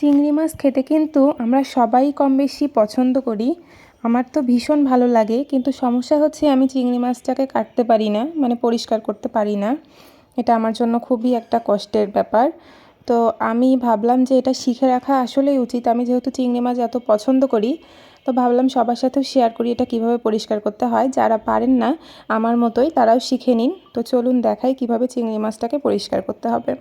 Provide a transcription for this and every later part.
চিংড়ি মাছ খেতে কিন্তু আমরা সবাই কম বেশি পছন্দ করি। আমার তো ভীষণ ভালো লাগে, কিন্তু সমস্যা হচ্ছে আমি চিংড়ি মাছটাকে কাটতে পারি না মানে পরিষ্কার করতে পারি না। এটা আমার জন্য খুবই একটা কষ্টের ব্যাপার। তো আমি ভাবলাম যে এটা শিখে রাখা আসলেই উচিত। আমি যেহেতু চিংড়ি মাছ এত পছন্দ করি, তো ভাবলাম সবার সাথেও শেয়ার করি এটা কীভাবে পরিষ্কার করতে হয়। যারা পারেন না, আমার মতোই তারাও শিখে নিন। তো চলুন দেখাই কীভাবে চিংড়ি মাছটাকে পরিষ্কার করতে হবে।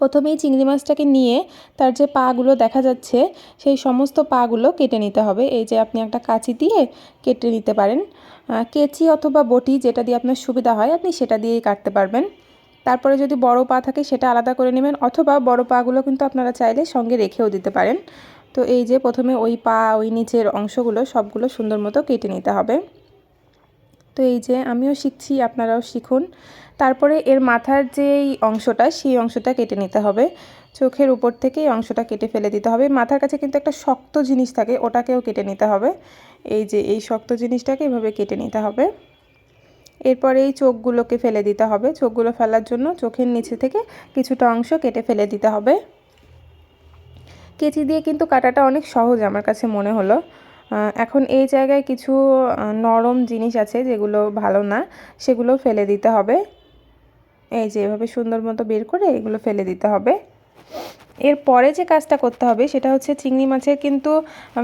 প্রথমেই চিংড়ি মাছটাকে নিয়ে তার যে পাগুলো দেখা যাচ্ছে, সেই সমস্ত পাগুলো কেটে নিতে হবে। এই যে আপনি একটা কাঁচি দিয়ে কেটে নিতে পারেন। কেচি অথবা বটি যেটা দিয়ে আপনার সুবিধা হয়, আপনি সেটা দিয়েই কাটতে পারবেন। তারপরে যদি বড় পা থাকে, সেটা আলাদা করে নেবেন অথবা বড় পাগুলো কিন্তু আপনারা চাইলে সঙ্গে রেখেও দিতে পারেন। তো এই যে প্রথমে ওই পা, ওই নিচের অংশগুলো সবগুলো সুন্দর মতো কেটে নিতে হবে। তো এই যে আমিও শিখছি, আপনারাও শিখুন। তারপরে এর মাথার যে অংশটা, সেই অংশটা কেটে নিতে হবে। চোখের উপর থেকে অংশটা কেটে ফেলে দিতে হবে। মাথার কাছে কিন্তু একটা শক্ত জিনিস থাকে, ওটাকেও কেটে নিতে হবে। এই যে এই শক্ত জিনিসটাকে এভাবে কেটে নিতে হবে। এরপরে এই চোখগুলোকে ফেলে দিতে হবে। চোখগুলো ফেলার জন্য চোখের নিচে থেকে কিছুটা অংশ কেটে ফেলে দিতে হবে। কেচি দিয়ে কিন্তু কাটাটা অনেক সহজ আমার কাছে মনে হলো। এখন এই জায়গায় কিছু নরম জিনিস আছে যেগুলো ভালো না, সেগুলো ফেলে দিতে হবে। এই যে এভাবে সুন্দর মতো বের করে এগুলো ফেলে দিতে হবে। এরপরে যে কাজটা করতে হবে সেটা হচ্ছে চিংড়ি মাছের কিন্তু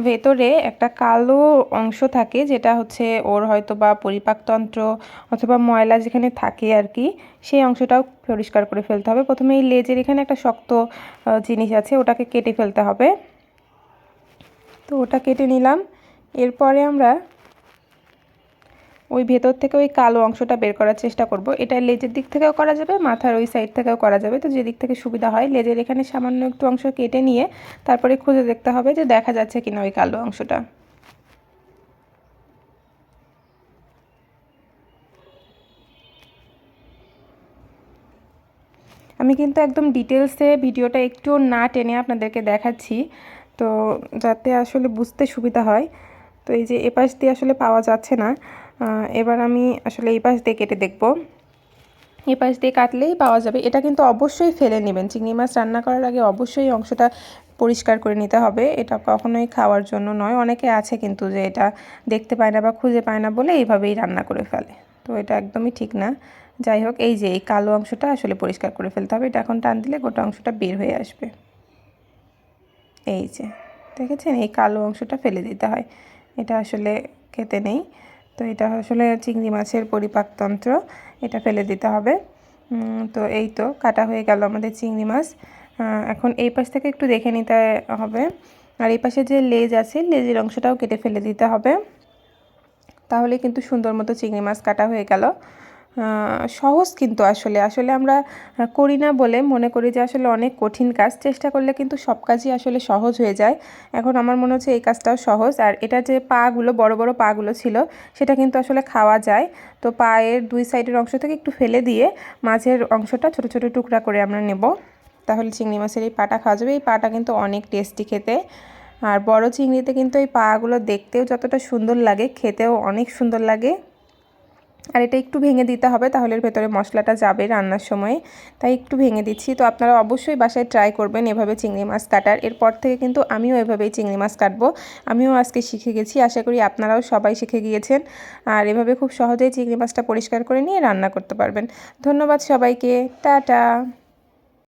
ভেতরে একটা কালো অংশ থাকে যেটা হচ্ছে ওর হয়তো বা পরিপাকতন্ত্র অথবা ময়লা যেখানে থাকে আর কি, সেই অংশটাও পরিষ্কার করে ফেলতে হবে। প্রথমে এই লেজের এখানে একটা শক্ত জিনিস আছে, ওটাকে কেটে ফেলতে হবে। তো ওটা কেটে নিলাম। এরপরে আমরা ওই ভেতর থেকে ওই কালো অংশটা বের করার চেষ্টা করব। এটা লেজের দিক থেকেও করা যাবে, মাথার ওই সাইড থেকেও করা যাবে। তো যে দিক থেকে সুবিধা হয়, লেজের এখানে সামান্য একটু অংশ কেটে নিয়ে তারপরে খুঁজে দেখতে হবে যে দেখা যাচ্ছে কিনা ওই কালো অংশটা। আমি কিন্তু একদম ডিটেলসে ভিডিওটা একটু না টেনে আপনাদেরকে দেখাচ্ছি, তো যাতে আসলে বুঝতে সুবিধা হয়। তো এই যে এপাশ দিয়ে আসলে পাওয়া যাচ্ছে না এবার আমি আসলে এই পাশ দিয়ে কেটে দেখব। এই পাশ দিয়ে কাটলেই পাওয়া যাবে। এটা কিন্তু অবশ্যই ফেলে নেবেন। চিংড়ি মাছ রান্না করার আগে অবশ্যই অংশটা পরিষ্কার করে নিতে হবে। এটা কখনোই খাওয়ার জন্য নয়। অনেকে আছে কিন্তু যে এটা দেখতে পায় না বা খুঁজে পায় না বলে এইভাবেই রান্না করে ফেলে। তো এটা একদমই ঠিক না। যাই হোক, এই যে এই কালো অংশটা আসলে পরিষ্কার করে ফেলতে হবে। এটা এখন টান দিলে গোটা অংশটা বের হয়ে আসবে। এই যে, দেখেছেন? এই কালো অংশটা ফেলে দিতে হয়। এটা আসলে খেতে নেই। তো এটা আসলে চিংড়ি মাছের পরিপাকতন্ত্র, এটা ফেলে দিতে হবে। তো এই তো কাটা হয়ে গেল আমাদের চিংড়ি মাছ। এখন এই পাশ থেকে একটু দেখে নিতে হবে। আর এই পাশে যে লেজ আছে, লেজের অংশটাও কেটে ফেলে দিতে হবে। তাহলে কিন্তু সুন্দর মতো চিংড়ি মাছ কাটা হয়ে গেল। সহজ কিন্তু আসলে। আসলে আমরা করি না বলে মনে করি যে আসলে অনেক কঠিন কাজ। চেষ্টা করলে কিন্তু সব কাজই আসলে সহজ হয়ে যায়। এখন আমার মনে হচ্ছে এই কাজটাও সহজ। আর এটা যে পাগুলো, বড় বড় পাগুলো ছিল, সেটা কিন্তু আসলে খাওয়া যায়। তো পায়ের দুই সাইডের অংশ থেকে একটু ফেলে দিয়ে মাঝের অংশটা ছোট ছোট টুকরা করে আমরা নেব। তাহলে চিংড়ি মাছের এই পাটা খাওয়া যাবে। এই পাটা কিন্তু অনেক টেস্টি খেতে। আর বড় চিংড়িতে কিন্তু এই পাগুলো দেখতেও যতটা সুন্দর লাগে, খেতেও অনেক সুন্দর লাগে। আর এটা একটু ভেঙে দিতে হবে, তাহলে এর ভেতরে মশলাটা যাবে রান্নার সময়। তাই একটু ভেঙে দিচ্ছি। তো আপনারা অবশ্যই বাসায় ট্রাই করবেন এভাবে চিংড়ি মাছ কাটার। এরপর থেকে কিন্তু আমিও এভাবেই চিংড়ি মাছ কাটবো। আমিও আজকে শিখে গেছি, আশা করি আপনারাও সবাই শিখে গিয়েছেন। আর এভাবে খুব সহজেই চিংড়ি মাছটা পরিষ্কার করে নিয়ে রান্না করতে পারবেন। ধন্যবাদ সবাইকে। টাটা!